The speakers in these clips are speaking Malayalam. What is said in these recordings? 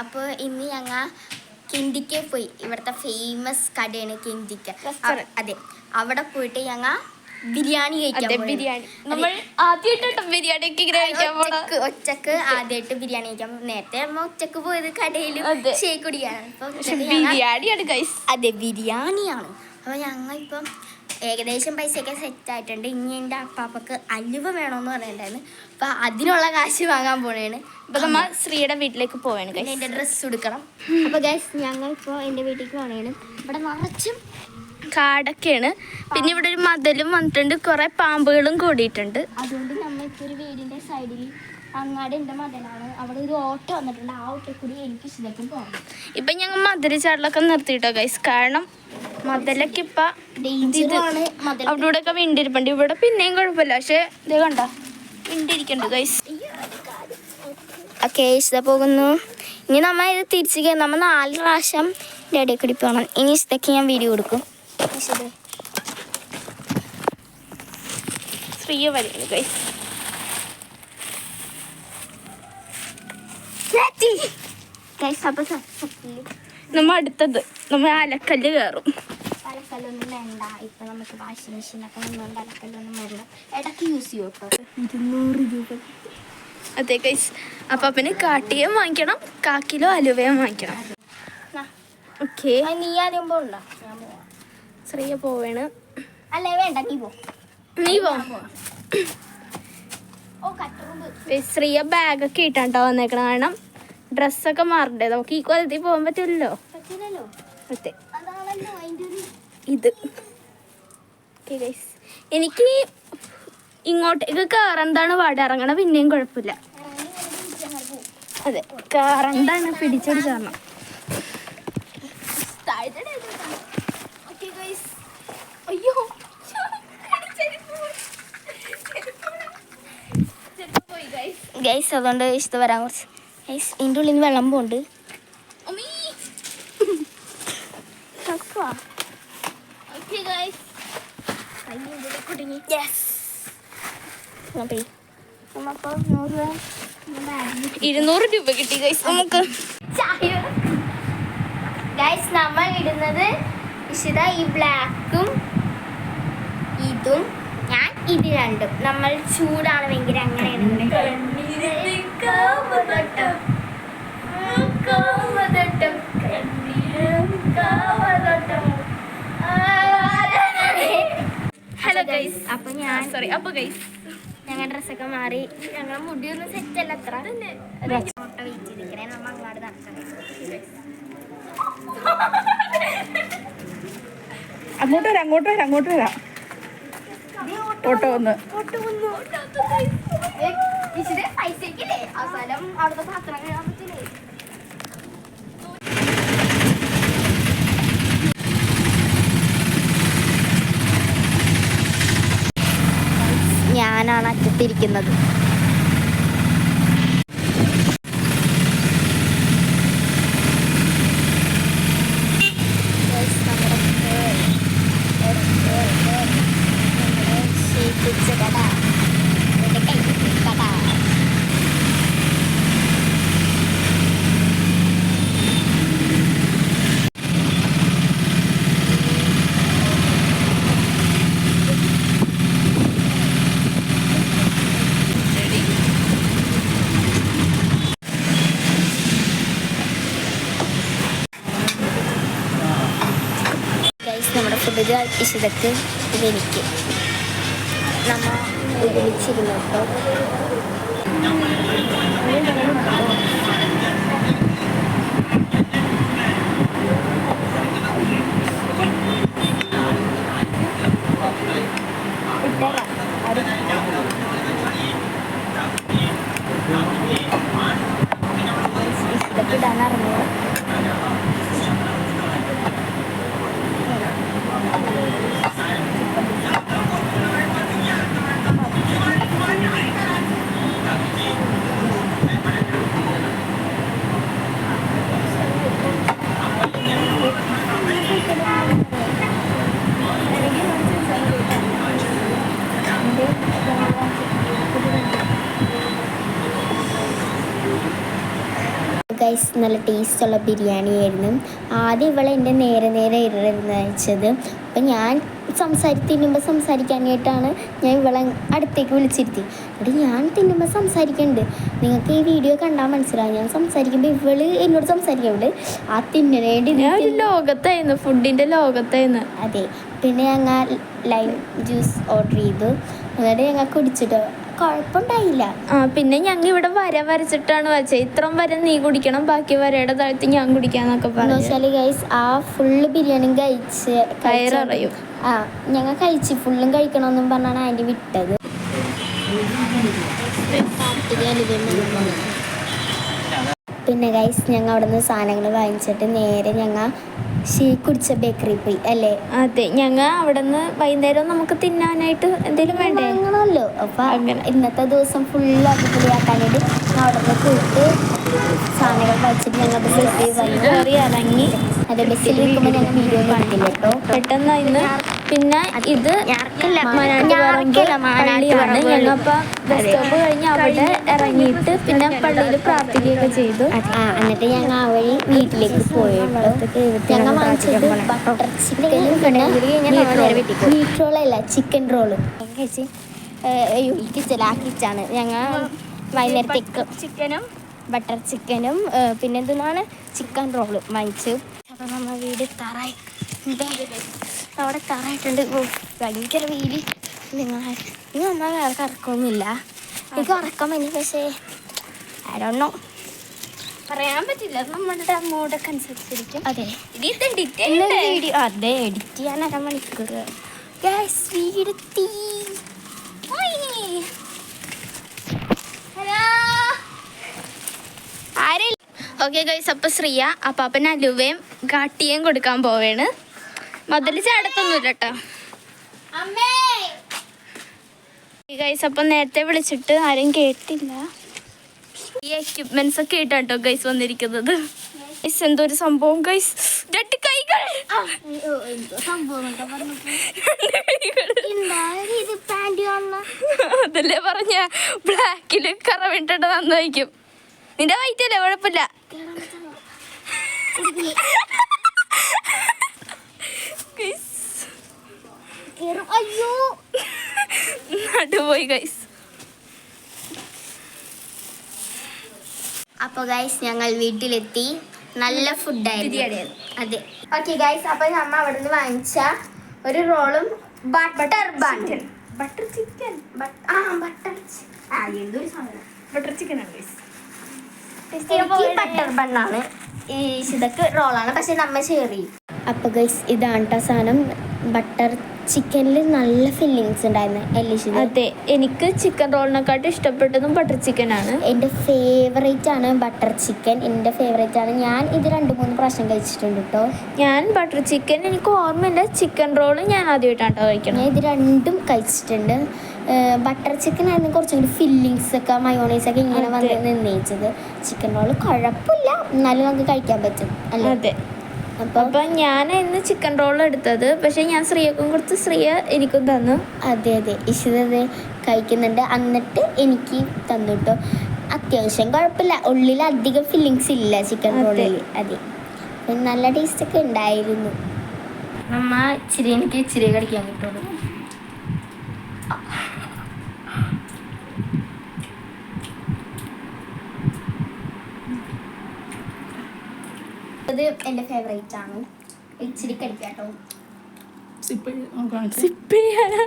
അപ്പോൾ ഇന്ന് ഞങ്ങൾ കിണ്ടിക്ക് പോയി. ഇവിടുത്തെ ഫേമസ് കടയാണ് കിണ്ടിക്ക അതെ. അവിടെ പോയിട്ട് ഞങ്ങൾ ബിരിയാണി കഴിക്കാൻ ബിരിയാണി. നമ്മൾ ആദ്യമായിട്ടോ ബിരിയാണി ഒക്കെ കഴിക്കാൻ ഒറ്റയ്ക്ക് ആദ്യമായിട്ട് ബിരിയാണി കഴിക്കാം നേരത്തെ നമ്മ ഒച്ചക്ക് പോയത് കടയിൽ. ഷേക്ക് കുടിക്കാനാണ് ബിരിയാണിയാണ് അതെ ബിരിയാണിയാണ്. അപ്പോൾ ഞങ്ങൾ ഇപ്പം ഏകദേശം പൈസയൊക്കെ സെറ്റ് ആയിട്ടുണ്ട് ഇനി എന്റെ അപ്പാപ്പക്ക് അലുവ വേണമെന്ന് പറഞ്ഞിട്ടുണ്ടായിരുന്നു. അപ്പൊ അതിനുള്ള കാശ് വാങ്ങാൻ പോണേണ്. ഇപ്പൊ നമ്മ ശ്രീയുടെ വീട്ടിലേക്ക് പോവാണ് എന്റെ ഗൈസ് എന്റെ ഡ്രസ്സ് എടുക്കണം അപ്പോൾ ഗൈസ് ഞങ്ങൾ ഇപ്പോൾ എന്റെ വീട്ടിലേക്ക് പോണേണ്. ഇവിടെ നിറച്ചും കാടൊക്കെയാണ്. പിന്നെ ഇവിടെ ഒരു മതിലും വന്നിട്ടുണ്ട്. കുറെ പാമ്പുകളും കൂടിയിട്ടുണ്ട്. അതുകൊണ്ട് നമ്മളിപ്പോൾ ഒരു വീടിന്റെ സൈഡിൽ അങ്ങാടി എന്റെ മതലാണ് അവിടെ ഒരു ഓട്ടോ വന്നിട്ടുണ്ട്. ആ ഓട്ടോ കൂടി എനിക്ക് ഇഷ്ടക്കും പോകണം ഇപ്പൊ ഞങ്ങൾ മധുര ചാടലൊക്കെ നിർത്തിയിട്ടോ ഗൈസ് കാരണം മതിലൊക്കെ ഇപ്പൊ അവിടെ ഇവിടെ ഒക്കെ വിണ്ടിരിപ്പുണ്ട്. ഇവിടെ പിന്നെയും കുഴപ്പമില്ല. പക്ഷെ ഇത് കണ്ട? വിണ്ടിരിക്കണ്ട് ഗൈസ് ഓക്കെ ഇഷ്ട പോകുന്നു. ഇനി നമ്മ ഇത് തിരിച്ച് കയറി നമ്മൾ നാല് പ്രാവശ്യം ഡേഡി കൂടി പോകണം ഇനി ഇഷ്ടക്ക് ഞാൻ വീഡിയോ കൊടുക്കും ഫ്രീ വരെയാണ് ഗൈസ് ഗൈസ് അപ്പോൾ സത്യത്തിൽ നമ്മ അടുത്തത്. നമ്മ അലക്കല്ല് കയറും അലക്കല്ലൊന്നും വേണ്ട. ഇപ്പം നമുക്ക് വാഷിംഗ് മെഷീനൊക്കെ വന്നുകൊണ്ട് അലക്കല്ലൊന്നും വേണ്ട. ഇടയ്ക്ക് യൂസ് ചെയ്യും കേട്ടോ ഇരുന്നൂറ് രൂപ. അതെ കൈസ് അപ്പൊ പിന്നെ കാട്ടിയും വാങ്ങിക്കണം. കാക്കിലോ അലുവയും വാങ്ങിക്കണം. ഓക്കെ നീ ആദ്യം പോണ്ട ഞാൻ പോവാം. ശ്രീയ പോവാണ്. അല്ലേ വേണ്ട നീ പോ. നീ പോ. ശ്രീയ ബാഗൊക്കെ ഇട്ടാട്ടോ വന്നേക്കണം കാരണം ഡ്രസ്സൊക്കെ മാറണ്ടേ? നമുക്ക് ഈ കൊല്ലത്തിൽ പോകാൻ പറ്റില്ലല്ലോ. പറ്റില്ലല്ലോ അതെ ഇത്. എനിക്ക് ഇങ്ങോട്ടേക്ക് കയറെന്താണ് പാട് ഇറങ്ങണ പിന്നെയും കുഴപ്പമില്ല. അതെ കയറെന്താണ് പിടിച്ചോടി അയ്യോ. ഗൈസ് അതുകൊണ്ട് ഇഷ്ടം വരാൻ കുറച്ച്. ഇതിന്റെ ഉള്ളിൽ നിന്ന് വെള്ളം പോകുന്നുണ്ട് ഇരുന്നൂറ് രൂപ കിട്ടി ഗൈസ് നമുക്ക് ഗൈസ് നമ്മൾ ഇടുന്നത് ഇഷിത ഈ ബ്ലാക്കും ഇതും ഞാൻ ഇത് രണ്ടും. നമ്മൾ ചൂടാണ് ഭയങ്കര അങ്ങനെ ഇടുന്നത്. കണ്ണീരും കാമതട്ടം. ആരാധനേ. ഹലോ ഗൈസ് അപ്പൊ ഞാൻ സോറി അപ്പൊ ഗൈസ് ഞങ്ങളുടെ ഡ്രസ്സൊക്കെ മാറി. ഞങ്ങളെ മുടിയൊന്നും സെറ്റ് അല്ല അത്ര. വെയിറ്റ് ചെയ്തിരിക്കണേ. നമ്മ അങ്ങാട് നടക്കണേ അങ്ങോട്ട് വരാം അങ്ങോട്ട് വരാം അങ്ങോട്ട് വരാം. ഓട്ടോ വന്ന്. ഇച്ചിരി പൈസക്കില്ലേ അവസാനം അവിടുത്തെ പാത്രം കഴുകാൻ പറ്റില്ലേ? ഞാനാണ് അറ്റത്തിരിക്കുന്നത് güzel işledim. Benimki. Nama benim için Guys നല്ല ടേസ്റ്റുള്ള ബിരിയാണി ആയിരുന്നു. ആദ്യം ഇവളെ എന്റെ നേരെ നേരെ ഇരുന്ന് അയച്ചത് അപ്പം ഞാൻ സംസാരി തിന്നുമ്പോൾ സംസാരിക്കാനായിട്ടാണ് ഞാൻ ഇവളെ അടുത്തേക്ക് വിളിച്ചിരുത്തി അവിടെ ഞാൻ തിന്നുമ്പോൾ സംസാരിക്കുന്നുണ്ട് നിങ്ങൾക്ക് ഈ വീഡിയോ കണ്ടാൽ മനസ്സിലാവും. ഞാൻ സംസാരിക്കുമ്പോൾ ഇവൾ എന്നോട് സംസാരിക്കുന്നുണ്ട് ആ തിന്നണേണ്ടി ലോകത്തായിരുന്നു. ഫുഡിന്റെ ലോകത്തായിരുന്നു. അതെ. പിന്നെ ഞങ്ങൾ ലൈം ജ്യൂസ് ഓർഡർ ചെയ്തു. എന്നിട്ട് ഞങ്ങൾ കുടിച്ചിട്ട്? കുഴപ്പമുണ്ടായില്ല. ആ പിന്നെ ഞങ്ങൾ ഇവിടെ വര വരച്ചിട്ടാണ് വെച്ചത് ഇത്രയും വര നീ കുടിക്കണം ബാക്കി വരയുടെ താഴത്ത് ഞാൻ കുടിക്കാന്നൊക്കെ പറഞ്ഞു. ഗൈസ് ആ ഫുള്ള് ബിരിയാണി കഴിച്ച് കഴിച്ച് കയററിയും. ആ ഞങ്ങൾ കഴിച്ച് ഫുള്ളും കഴിക്കണമെന്നും പറഞ്ഞാണ് ആന്റി വിട്ടത്. പിന്നെ ഗൈസ് ഞങ്ങൾ അവിടെ നിന്ന് സാധനങ്ങൾ വാങ്ങിച്ചിട്ട് നേരെ ഞങ്ങൾ ഷീ കുടിച്ച ബേക്കറി പോയി അല്ലേ? അതെ ഞങ്ങൾ അവിടെ നിന്ന് വൈകുന്നേരം നമുക്ക് തിന്നാനായിട്ട് എന്തെങ്കിലും വേണ്ടേ? വാങ്ങണമല്ലോ. അപ്പൊ അങ്ങനെ. ഇന്നത്തെ ദിവസം ഫുള്ള് അടിപൊളിയാക്കാനായിട്ട് അവിടെ നിന്ന് പോയിട്ട് സാധനങ്ങൾ വാങ്ങിച്ചിട്ട് ഞങ്ങൾ ബസ്സിൽ കയറി ഇറങ്ങി. അതെ ബസ്സിൽ നിൽക്കുമ്പോൾ ഞങ്ങൾ വീഡിയോ കണ്ടില്ല കേട്ടോ പെട്ടെന്ന് ഇന്ന് പിന്നെ ഇത് പള്ളിയാണ്. മനാട്ടുപറമ്പ്. ഞങ്ങളപ്പോ ബസ് സ്റ്റോപ്പ് കഴിഞ്ഞ് അവിടെ ഇറങ്ങിയിട്ട് പിന്നെ പള്ളിയിൽ പ്രാർത്ഥിക്കുകയൊക്കെ ചെയ്തു. എന്നിട്ട് ഞങ്ങൾ ആ വഴി വീട്ടിലേക്ക് പോയിട്ട് ഞങ്ങൾ വാങ്ങിച്ചത് ബട്ടർ ചിക്കനും പിന്നെ മീറ്റ് റോളല്ല ചിക്കൻ റോൾ. കഴിച്ച് അയ്യോ ഈ കിച്ചല ആ കിച്ചാണ് ഞങ്ങൾ വൈകുന്നേരത്തേക്ക് ചിക്കനും ബട്ടർ ചിക്കനും പിന്നെ എന്താണ് ചിക്കൻ റോൾ വാങ്ങിച്ചു. അപ്പം നമ്മൾ വീട് തറായി അവിടെ കറായിട്ടുണ്ട് ഭയങ്കര വെയിൽ. നിങ്ങൾ നിങ്ങൾ നമ്മളെ വേറെ കറക്കൊന്നുമില്ല എനിക്ക് ഉറക്കം വന്നു പക്ഷേ ആരോണോ പറയാൻ പറ്റില്ല. നമ്മുടെ മൂടൊക്കെ അനുസരിച്ചിരിക്കും. അതെ. വീഡിയോ അതെ എഡിറ്റ് ചെയ്യാൻ അരമണിക്കൂർ ഗ്യാസ് ഓക്കെ ഗൈസ് അപ്പൊ ശ്രീയ അപ്പാപ്പൻ അലുവയും കാട്ടിയും കൊടുക്കാൻ പോവേണ്. മതിൽ ചാടത്തൊന്നുമില്ല കേട്ടോ ഗൈസ് അപ്പം നേരത്തെ വിളിച്ചിട്ട് ആരും കേട്ടില്ല. ഈ എക്യുപ്മെന്റ്സ് ഒക്കെ കേട്ടോ ഗൈസ് വന്നിരിക്കുന്നത്. ഗൈസ് എന്തോ ഒരു സംഭവം ഗൈസ് രണ്ട് കൈകൾ. അതല്ലേ പറഞ്ഞ ബ്ലാക്കിൽ കറവിട്ടിട്ട് നന്നായിരിക്കും. നിന്റെ വൈറ്റല്ലേ കുഴപ്പമില്ല Guys, അയ്യോ. നടുപോയി ഗൈസ് അപ്പോൾ ഗൈസ് ഞങ്ങൾ വീട്ടിലെത്തി. നല്ല ഫുഡായിരുന്നു അതെ. ഓക്കെ ഗൈസ് അപ്പോൾ നമ്മ അവിടെ നിന്ന് വാങ്ങിച്ച ഒരു റോളും ബട്ടർ ബട്ടർ ബട്ടർ ചിക്കൻ ആ ബട്ടർ ആ എന്തൊരു സാധനം. ബട്ടർ ചിക്കൻ ആണ് ഗൈസ് ബട്ടർ ബണ്ണാണ് ഈ ഇതൊക്കെ റോളാണ് പക്ഷെ നമ്മ ചേറി അപ്പോൾ ഗൈസ് ഇതാണ് സാധനം. ബട്ടർ ചിക്കനിൽ നല്ല ഫില്ലിങ്സ് ഉണ്ടായിരുന്നു. എല്ലിശിത് അതെ എനിക്ക് ചിക്കൻ റോളിനെക്കാട്ടും ഇഷ്ടപ്പെട്ടതും ബട്ടർ ചിക്കൻ ആണ്. എന്റെ ഫേവറേറ്റ് ആണ് ബട്ടർ ചിക്കൻ എന്റെ ഫേവറേറ്റ് ആണ്. ഞാൻ ഇത് രണ്ട് മൂന്ന് പ്രാവശ്യം കഴിച്ചിട്ടുണ്ട് കേട്ടോ ഞാൻ ബട്ടർ ചിക്കൻ എനിക്ക് ഓർമ്മയില്ല ചിക്കൻ റോൾ ഞാൻ ആദ്യമായിട്ടാണ് കേട്ടോ കഴിക്കണം ഞാൻ ഇത് രണ്ടും കഴിച്ചിട്ടുണ്ട്. ബട്ടർ ചിക്കൻ ആയിരുന്നു കുറച്ചും കൂടി ഫില്ലിങ്സ് ഒക്കെ മയോണൈസ് ഒക്കെ ഇങ്ങനെ വന്ന്. നിർണയിച്ചത് ചിക്കൻ റോൾ കുഴപ്പമില്ല. എന്നാലും നമുക്ക് കഴിക്കാൻ പറ്റും. അല്ലേ? അതെ. അപ്പം അപ്പൊ ഞാൻ ഇന്ന് ചിക്കൻ റോൾ എടുത്തത്. പക്ഷെ ഞാൻ ശ്രീയക്കും കൊടുത്ത് ശ്രീയ എനിക്കും തന്നു. അതെ അതെ. ഇഷിതത് കഴിക്കുന്നുണ്ട്. എന്നിട്ട് എനിക്ക് തന്നു കേട്ടോ അത്യാവശ്യം കുഴപ്പമില്ല. ഉള്ളിൽ അധികം ഫില്ലിങ്സ് ഇല്ല ചിക്കൻ. റോളിൽ അതെ. നല്ല ടേസ്റ്റ് ഒക്കെ ഉണ്ടായിരുന്നു. അമ്മ ഇച്ചിരി എനിക്ക് ഇച്ചിരി കഴിക്കാൻ കിട്ടുള്ളൂ. ഇത് എന്റെ ഫേവറേറ്റ് ആണ്. ഇച്ചിരി കടിക്കാം കേട്ടോ സിപ്പ്. ചെയ്യാനാ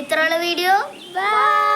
ഇത്രയുള്ള വീഡിയോ ബൈ